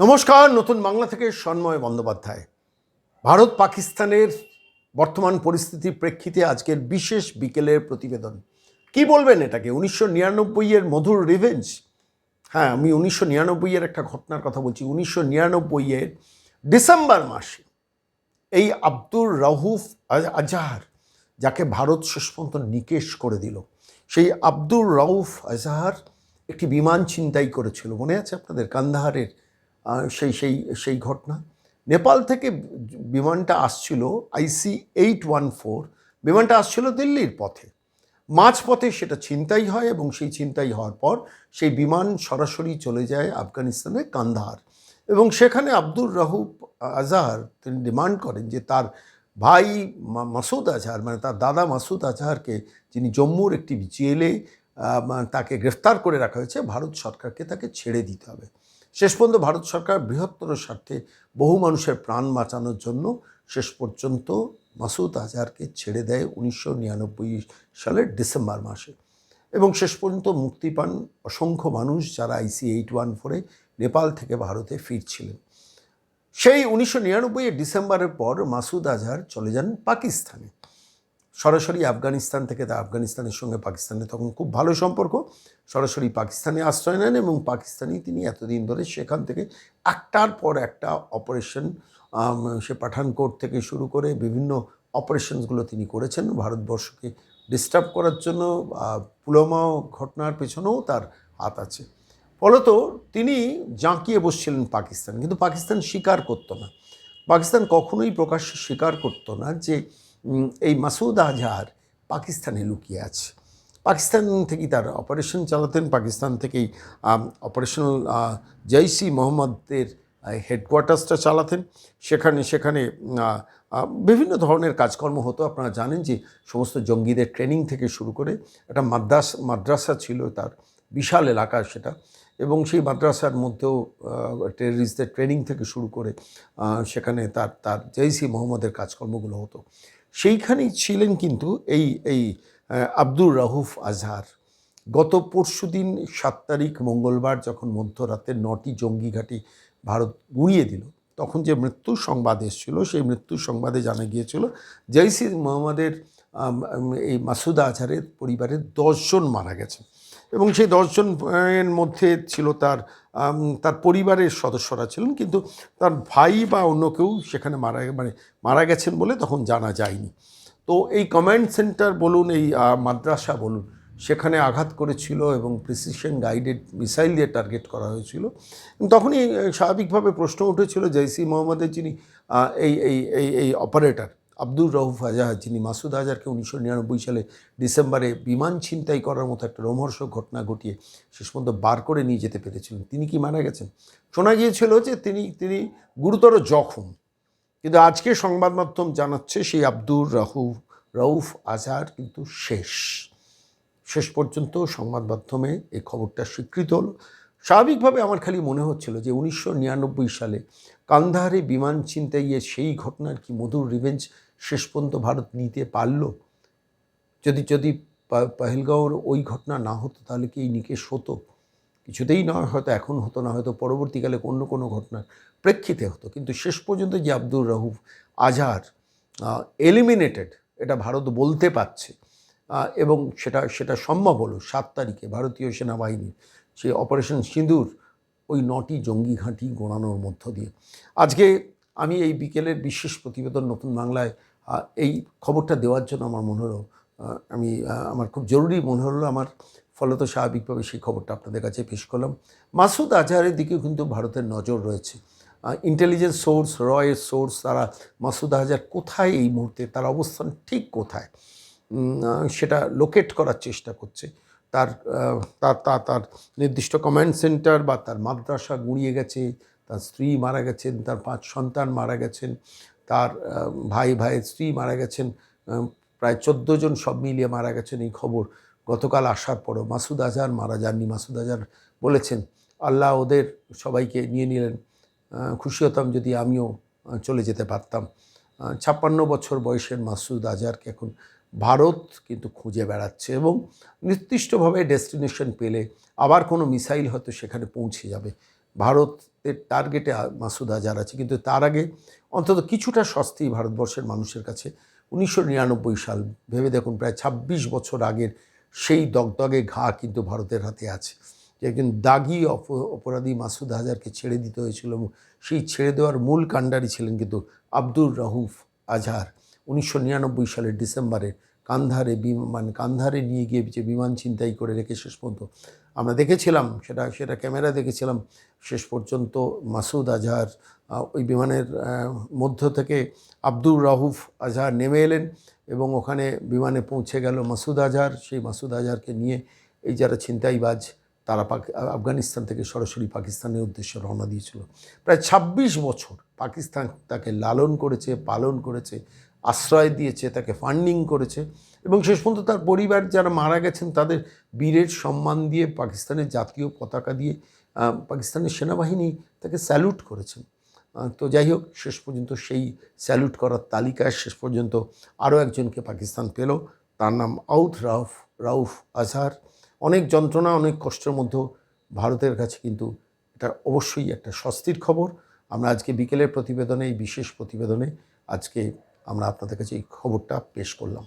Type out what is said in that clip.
নমস্কার, নতুন বাংলা থেকে সন্ময় বন্দ্যোপাধ্যায়। ভারত পাকিস্তানের বর্তমান পরিস্থিতির প্রেক্ষিতে আজকের বিশেষ বিকেলের প্রতিবেদন। কি বলবেন এটাকে? উনিশশো নিরানব্বইয়ের মধুর রিভেঞ্জ হ্যাঁ আমি উনিশশো নিরানব্বইয়ের একটা ঘটনার কথা বলছি। উনিশশো নিরানব্বইয়ের ডিসেম্বর মাসে এই আব্দুর রাহুফ আজ- আজহার যাকে ভারত শেষ পর্যন্ত নিকেশ করে দিল, সেই আব্দুর রাউফ আজহার একটি বিমান ছিনতাই করেছিল। মনে আছে আপনাদের? কান্দাহারের সেই সেই সেই ঘটনা। নেপাল থেকে বিমানটা আসছিল আইসি এইট ওয়ান ফোর। বিমানটা আসছিল দিল্লির পথে। মাঝপথে সেটা ছিনতাই হয় এবং সেই ছিনতাই হওয়ার পর সেই বিমান সরাসরি চলে যায় আফগানিস্তানের কান্দাহার। এবং সেখানে আব্দুর রাহুব আজহার তিনি ডিমান্ড করেন যে তার ভাই মাসুদ আজহার মানে তার দাদা মাসুদ আজহারকে, যিনি জম্মুর একটি জেলে তাকে গ্রেফতার করে রাখা হয়েছে, ভারত সরকারকে তাকে ছেড়ে দিতে হবে। শেষ পর্যন্ত ভারত সরকার বৃহত্তর স্বার্থে বহু মানুষের প্রাণ বাঁচানোর জন্য শেষ পর্যন্ত মাসুদ আজহারকে ছেড়ে দেয় উনিশশো নিরানব্বই সালের ডিসেম্বর মাসে। এবং শেষ পর্যন্ত মুক্তি পান অসংখ্য মানুষ যারা আইসি এইট ওয়ান ফোরে নেপাল থেকে ভারতে ফিরছিলেন। সেই উনিশশো নিরানব্বইয়ের ডিসেম্বরের পর মাসুদ আজহার চলে যান পাকিস্তানে। সরাসরি আফগানিস্তান থেকে তা আফগানিস্তানের সঙ্গে পাকিস্তানের তখন খুব ভালো সম্পর্ক। সরাসরি পাকিস্তানে আশ্রয় নেন এবং পাকিস্তানি তিনি এতদিন ধরে সেখান থেকে একটার পর একটা অপারেশন সে পাঠানকোট থেকে শুরু করে বিভিন্ন অপারেশনসগুলো তিনি করেছেন ভারতবর্ষকে ডিস্টার্ব করার জন্য পুলওয়ামা ঘটনার পেছনেও তার হাত আছে। ফলত তিনি জাঁকিয়ে বসছিলেন পাকিস্তান, কিন্তু পাকিস্তান স্বীকার করতো না। পাকিস্তান কখনোই প্রকাশ্যে স্বীকার করতো না যে এই মাসুদ আজহার পাকিস্তানে লুকিয়ে আছে। পাকিস্তান থেকেই তার অপারেশন চালাতেন, পাকিস্তান থেকেই অপারেশনাল জৈসি মোহাম্মদের হেডকোয়ার্টার্সটা চালাতেন। সেখানে সেখানে বিভিন্ন ধরনের কাজকর্ম হতো। আপনারা জানেন যে সমস্ত জঙ্গিদের ট্রেনিং থেকে শুরু করে একটা মাদ্রাস, মাদ্রাসা ছিল তার বিশাল এলাকা সেটা। এবং সেই মাদ্রাসার মধ্যেও টেররিস্টদের ট্রেনিং থেকে শুরু করে সেখানে তার তার জৈসি মোহাম্মদের কাজকর্মগুলো হতো। সেইখানেই ছিলেন কিন্তু এই এই আব্দুর রাহুফ আজহার। গত পরশু দিন সাত তারিখ মঙ্গলবার যখন মধ্যরাতে নটি জঙ্গি ঘাঁটি ভারত গুঁড়িয়ে দিল, তখন যে মৃত্যুর সংবাদ এসেছিল, সেই মৃত্যুর সংবাদে জানা গিয়েছিল জৈসি মোহাম্মদের এই মাসুদা আজহারের পরিবারের দশজন মারা গেছে। এবং সেই দশজন এর মধ্যে ছিল তার তার পরিবারের সদস্যরা ছিলেন, কিন্তু তার ভাই বা অন্য কেউ সেখানে মারা মানে মারা গেছেন বলে তখন জানা যায়নি। তো এই কমান্ড সেন্টার বলুন, এই মাদ্রাসা বলুন, সেখানে আঘাত করেছিল এবং প্রিসিশন গাইডেড মিসাইল দিয়ে টার্গেট করা হয়েছিল। তখনই স্বাভাবিকভাবে প্রশ্ন উঠেছিল জৈসি মোহাম্মদের যিনি এই এই এই অপারেটর আব্দুর রউফ আজহার যিনি মাসুদ আজহারকে উনিশশো নিরানব্বই সালে ডিসেম্বরে বিমান ছিনতাই করার মতো একটা রোমহর্ষক ঘটনা ঘটিয়ে শেষ পর্যন্ত বার করে নিয়ে যেতে পেরেছিলেন। তিনি কি মারা গেছেন? শোনা গিয়েছিল যে তিনি তিনি গুরুতর জখম। কিন্তু আজকে সংবাদ মাধ্যম জানাচ্ছে সেই আব্দুর রাহু, রউফ আজহার কিন্তু শেষ। শেষ পর্যন্ত সংবাদ মাধ্যমে এই খবরটা স্বীকৃত হলো। স্বাভাবিকভাবে আমার খালি মনে হচ্ছিল যে উনিশশো নিরানব্বই সালে কান্দাহারে বিমান ছিনতাইয়ে সেই ঘটনার কি মধুর রিভেঞ্জ শেষ পর্যন্ত ভারত নিতে পারল। যদি যদি পহেলগাঁওর ওই ঘটনা না হতো, তাহলে কি এই নিকেশ হতো? কিছুতেই নয়, হয়তো এখন হতো না, হয়তো পরবর্তীকালে অন্য কোনো ঘটনার প্রেক্ষিতে হতো। কিন্তু শেষ পর্যন্ত যে আব্দুর রাহুফ আজহার এলিমিনেটেড এটা ভারত বলতে পারছে। এবং সেটা সেটা সম্ভব হলো সাত তারিখে ভারতীয় সেনাবাহিনীর সে অপারেশন সিঁদুর, ওই নটি জঙ্গি ঘাঁটি গোড়ানোর মধ্য দিয়ে। আজকে আমি এই বিকেলের বিশেষ প্রতিবেদন নতুন বাংলায় এই খবরটা দেওয়ার জন্য আমার মনে হলো আমি আমার খুব জরুরি মনে হলো আমার ফলত স্বাভাবিকভাবে সেই খবরটা আপনাদের কাছে পেশ করলাম। মাসুদ আজহারের দিকেও কিন্তু ভারতের নজর রয়েছে। ইন্টেলিজেন্স সোর্স রয়ের সোর্স তারা মাসুদ আজহার কোথায় এই মুহূর্তে, তার অবস্থান ঠিক কোথায়? সেটা লোকেট করার চেষ্টা করছে। তার তার তার নির্দিষ্ট কমান্ড সেন্টার বা তার মাদ্রাসা গুঁড়িয়ে গেছে, তার স্ত্রী মারা গেছেন, তার পাঁচ সন্তান মারা গেছেন। তার ভাই, ভাইয়ের স্ত্রী মারা গেছেন প্রায় চোদ্দ জন সব মিলিয়ে মারা গেছেন এই খবর। গতকাল আসার পরও মাসুদ আজহার মারা যাননি, মাসুদ আজহার বলেছেন, আল্লাহ ওদের সবাইকে নিয়ে নিলেন খুশি হতাম যদি আমিও চলে যেতে পারতাম। ছাপ্পান্ন বছর বয়সের মাসুদ আজহারকে এখন ভারত কিন্তু খুঁজে বেড়াচ্ছে এবং নির্দিষ্টভাবে ডেস্টিনেশন পেলে আবার কোনো মিসাইল হয়তো সেখানে পৌঁছে যাবে। ভারতের টার্গেটে মাসুদ আজহার আছে। কিন্তু তার আগে অন্তত কিছুটা স্বস্তি ভারতবর্ষের মানুষের কাছে। উনিশশো নিরানব্বই সাল, ভেবে দেখুন, প্রায় ছাব্বিশ বছর আগের সেই দগদগে ঘা কিন্তু ভারতের হাতে আছে। একজন দাগি অপ- অপরাধী মাসুদ আজহারকে ছেড়ে দিতে হয়েছিল সেই ছেড়ে দেওয়ার মূল কাণ্ডারি ছিলেন কিন্তু আব্দুর রহুফ আজহার। উনিশশো নিরানব্বই সালের ডিসেম্বরে কান্ধারে মানে কান্ধারে নিয়ে গিয়ে যে বিমান ছিনতাই করে রেখে শেষ পর্যন্ত আমরা দেখেছিলাম, সেটা সেটা ক্যামেরা দেখেছিলাম, শেষ পর্যন্ত মাসুদ আজহার ওই বিমানের মধ্য থেকে আব্দুর রাহুফ আজহার নেমে এলেন এবং ওখানে বিমানে পৌঁছে গেল মাসুদ আজহার। সেই মাসুদ আজহারকে নিয়ে এই যারা ছিনতাইবাজ, তারা আফগানিস্তান থেকে সরাসরি পাকিস্তানের উদ্দেশ্যে রওনা দিয়েছিল। প্রায় ২৬ বছর পাকিস্তান তাকে লালন করেছে, পালন করেছে আশ্রয় দিয়েছে, তাকে ফান্ডিং করেছে এবং শেষ পর্যন্ত তার পরিবার যারা মারা গেছেন তাদের বীরের সম্মান দিয়ে পাকিস্তানের জাতীয় পতাকা দিয়ে পাকিস্তানের সেনাবাহিনী তাকে স্যালুট করেছেন। তো যাই হোক, শেষ পর্যন্ত সেই স্যালুট করার তালিকায় শেষ পর্যন্ত আরও একজনকে পাকিস্তান পেল। তার নাম আউদ রাউফ রাউফ আজহার। অনেক যন্ত্রণা, অনেক কষ্টের মধ্যেও ভারতের কাছে কিন্তু এটা অবশ্যই একটা স্বস্তির খবর। আমরা আজকে বিকেলের প্রতিবেদনে, এই বিশেষ প্রতিবেদনে আজকে আমরা আপনাদের কাছে এই খবরটা পেশ করলাম।